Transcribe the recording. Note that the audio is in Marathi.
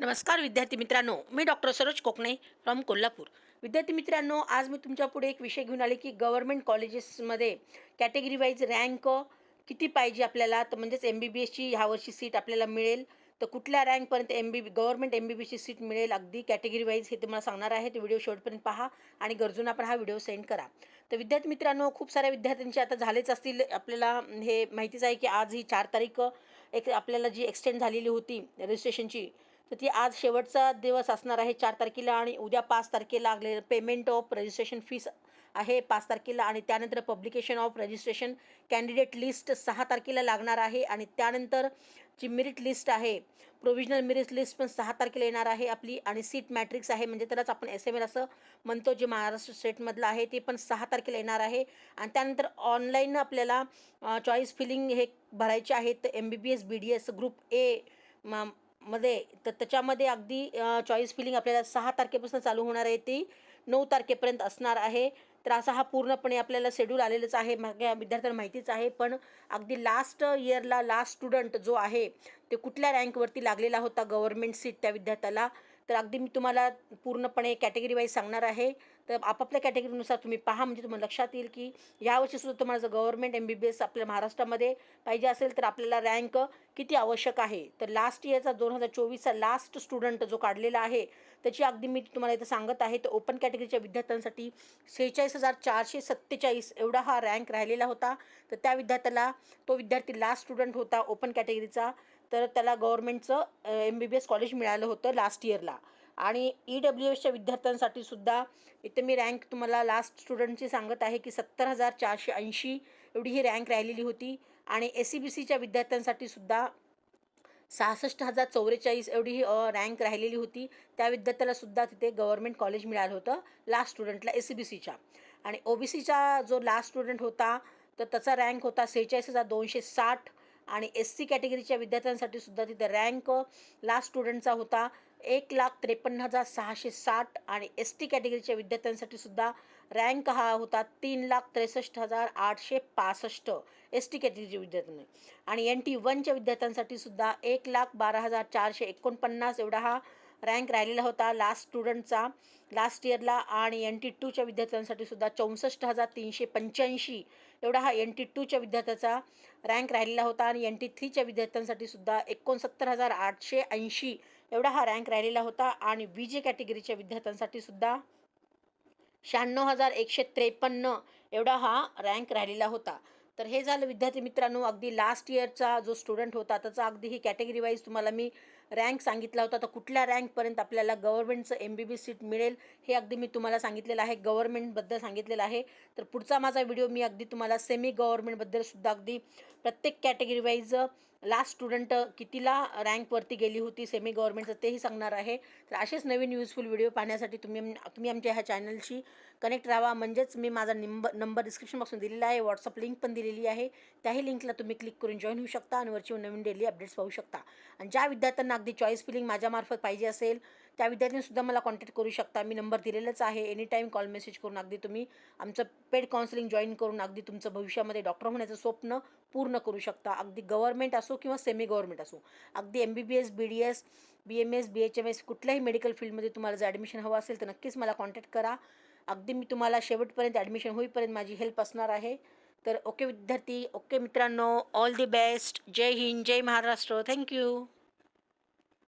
नमस्कार विद्यार्थी मित्रांनो मी डॉक्टर सरोज कोकणे फ्रॉम कोल्हापूर. विद्यार्थी मित्रांनो आज मी तुमच्यापुढे एक विषय घेऊन आले की गव्हर्मेंट कॉलेजेसमध्ये कॅटेगरी वाईज रँक किती पाहिजे आपल्याला? तर म्हणजेच एम बी बी एसची ह्या वर्षी सीट आपल्याला मिळेल. तर कुठल्या रँकपर्यंत M B B government M B B एसची सीट मिळेल? अगदी कॅटेगरी वाईज हे तुम्हाला सांगणार आहे. तर व्हिडिओ शेवटपर्यंत पहा आणि गरजूंना पण हा व्हिडिओ सेंड करा. तर विद्यार्थी मित्रांनो खूप साऱ्या विद्यार्थ्यांचे आता झालेच असतील. आपल्याला हे माहितीच आहे की आज ही चार तारीख एक आपल्याला जी एक्सटेंड झालेली होती रजिस्ट्रेशनची तर ती आज शेवटचा दिवस असणार आहे चार तारखेला आणि उद्या पाच तारखेला लागले पेमेंट ऑफ रजिस्ट्रेशन फीस आहे पाच तारखेला आणि त्यानंतर publication of registration candidate list सहा तारखेला लागणार आहे आणि त्यानंतर जी मेरिट लिस्ट आहे प्रोव्हिजनल मेरिट लिस्ट पण सहा तारखेला येणार आहे आपली आणि सीट मॅट्रिक्स आहे म्हणजे त्यालाच आपण एस एम एल असं म्हणतो जे महाराष्ट्र स्टेटमधलं आहे ते पण सहा तारखेला येणार आहे. आणि त्यानंतर ऑनलाईन आपल्याला चॉईस फिलिंग हे भरायचे आहेत. M B B S B D S group A मध्ये तर त्याच्यामध्ये अगदी चॉईस फिलिंग आपल्याला सहा तारखेपासून चालू होणार आहे ती. नऊ तारखेपर्यंत असणार आहे. तर असा हा पूर्णपणे आपल्याला शेड्यूल आलेलंच आहे. मागे विद्यार्थ्यांना माहितीच आहे पण अगदी लास्ट इयरला लास्ट स्टुडंट जो आहे ते कुठल्या रँकवरती लागलेला होता गव्हर्मेंट सीट त्या विद्यार्थ्याला? तर अगदी मी तुम्हाला पूर्णपणे कॅटेगरी वाईज सांगणार आहे. तर आपापल्या कॅटेगरीनुसार तुम्ही पहा म्हणजे तुम्हाला लक्षात येईल की यावर्षीसुद्धा तुम्हाला जर government M B B S आपल्या महाराष्ट्रामध्ये पाहिजे असेल तर आपल्याला रँक किती आवश्यक आहे? तर लास्ट इयरचा दोन हजार चोवीसचा लास्ट स्टुडंट जो काढलेला आहे त्याची अगदी मी तुम्हाला इथं सांगत आहे तर ओपन कॅटेगरीच्या विद्यार्थ्यांसाठी सेहेचाळीस हजार चारशे सत्तेचाळीस एवढा हा रँक राहिलेला होता. तर त्या विद्यार्थ्याला तो विद्यार्थी लास्ट स्टुडंट होता ओपन कॅटेगरीचा तर त्याला गव्हर्मेंटचं M B B S college मिळालं होतं लास्ट इयरला आणि ई डब्ल्यू एसच्या विद्यार्थ्यांसाठी सुद्धा इथे मी रँक तुम्हाला लास्ट स्टुडंटची सांगत आहे की सत्तर हजार चारशे ऐंशी एवढी ही रँक राहिलेली होती. आणि एस सी बी सीच्या विद्यार्थ्यांसाठी सुद्धा सहासष्ट हजार चौवेचाळीस एवढी ही रँक राहिलेली होती. त्या विद्यार्थ्याला सुद्धा तिथे गव्हर्मेंट कॉलेज मिळालं होतं लास्ट स्टुडंटला एस सी बी सीच्या आणि ओ बी सीचा जो लास्ट स्टुडंट होता तर त्याचा रँक होता सेहेचाळीस हजार दोनशे साठ. आणि एस सी कॅटेगरीच्या विद्यार्थ्यांसाठी सुद्धा तिथे रँक लास्ट स्टुडंटचा होता एक लाख त्रेपन्न हजार सहाशे साठ आणि एस टी कॅटेगरीच्या विद्यार्थ्यांसाठी सुद्धा रँक हा होता तीन लाख त्रेसष्ट हजार आठशे पासष्ट एस टी कॅटेगरीच्या विद्यार्थ्यांनी आणि एन टी वनच्या विद्यार्थ्यांसाठी सुद्धा एक लाख बारा हजार चारशे एकोणपन्नास एवढा हा रँक राहिलेला होता. लास्ट स्टुडंटचा लास्ट इयरला आणि एन टी टूच्या विद्यार्थ्यांसाठी सुद्धा चौसष्ट हजार तीनशे पंच्याऐंशी एवढा हा एन टी टूच्या विद्यार्थ्याचा रँक राहिलेला होता. आणि एन टी थ्रीच्या विद्यार्थ्यांसाठी सुद्धा एकोणसत्तर हजार आठशे ऐंशी एवढा हा रँक राहिलेला होता. आणि बी जे कॅटेगरीच्या विद्यार्थ्यांसाठी सुद्धा शहाण्णव हजार एकशे त्रेपन्न एवढा हा रँक राहिलेला होता. तर हे झालं विद्यार्थी मित्रांनो अगदी लास्ट इयरचा जो स्टुडंट होता त्याचा अगदी ही कॅटेगरी वाईज तुम्हाला मी रँक सांगितला होता. तर कुठल्या रँकपर्यंत आपल्याला गव्हर्मेंटचं एम बी बी सीट मिळेल हे अगदी मी तुम्हाला सांगितलेलं आहे. गव्हर्मेंटबद्दल सांगितलेलं आहे. तर पुढचा माझा व्हिडिओ मी अगदी तुम्हाला सेमी गव्हर्मेंटबद्दल सुद्धा अगदी प्रत्येक कॅटेगरी वाईज लास्ट स्टुडंट कितीला रँकवरती गेली होती सेमी गव्हर्मेंटचं तेही सांगणार आहे. तर असेच नवीन युजफुल व्हिडिओ पाहण्यासाठी तुम्ही तुम्ही आमच्या ह्या चॅनलशी कनेक्ट राहा. म्हणजेच मी माझा निंबर नंबर डिस्क्रिप्शन बॉक्समध्ये दिलेला आहे. व्हॉट्सअप लिंक पण दिलेली आहे. त्याही लिंकला तुम्ही क्लिक करून जॉईन होऊ शकता आणि वरची नवीन डेली अपडेट्स पाहू शकता. आणि ज्या विद्यार्थ्यांना अगदी चॉईस फिलिंग माझ्यामार्फत पाहिजे असेल त्या विद्यार्थ्यांनीसुद्धा मला कॉन्टॅक्ट करू शकता. मी नंबर दिलेलाच आहे. एनी टाईम कॉल मेसेज करून अगदी तुम्ही आमचं पेड काउन्सिलिंग जॉईन करून अगदी तुमचं भविष्यामध्ये डॉक्टर होण्याचं स्वप्न पूर्ण करू शकता. अगदी गव्हर्मेंट असो किंवा सेमी गव्हर्मेंट असो. अगदी M B B S B D S B M S B H M S कुठल्याही मेडिकल फील्डमध्ये तुम्हाला जर ॲडमिशन हवं असेल तर नक्कीच मला कॉन्टॅक्ट करा. अगदी मी तुम्हाला शेवटपर्यंत ॲडमिशन होईपर्यंत माझी हेल्प असणार आहे. तर ओके विद्यार्थी ओके मित्रांनो all the best Jai Hind Jai Maharashtra. Thank you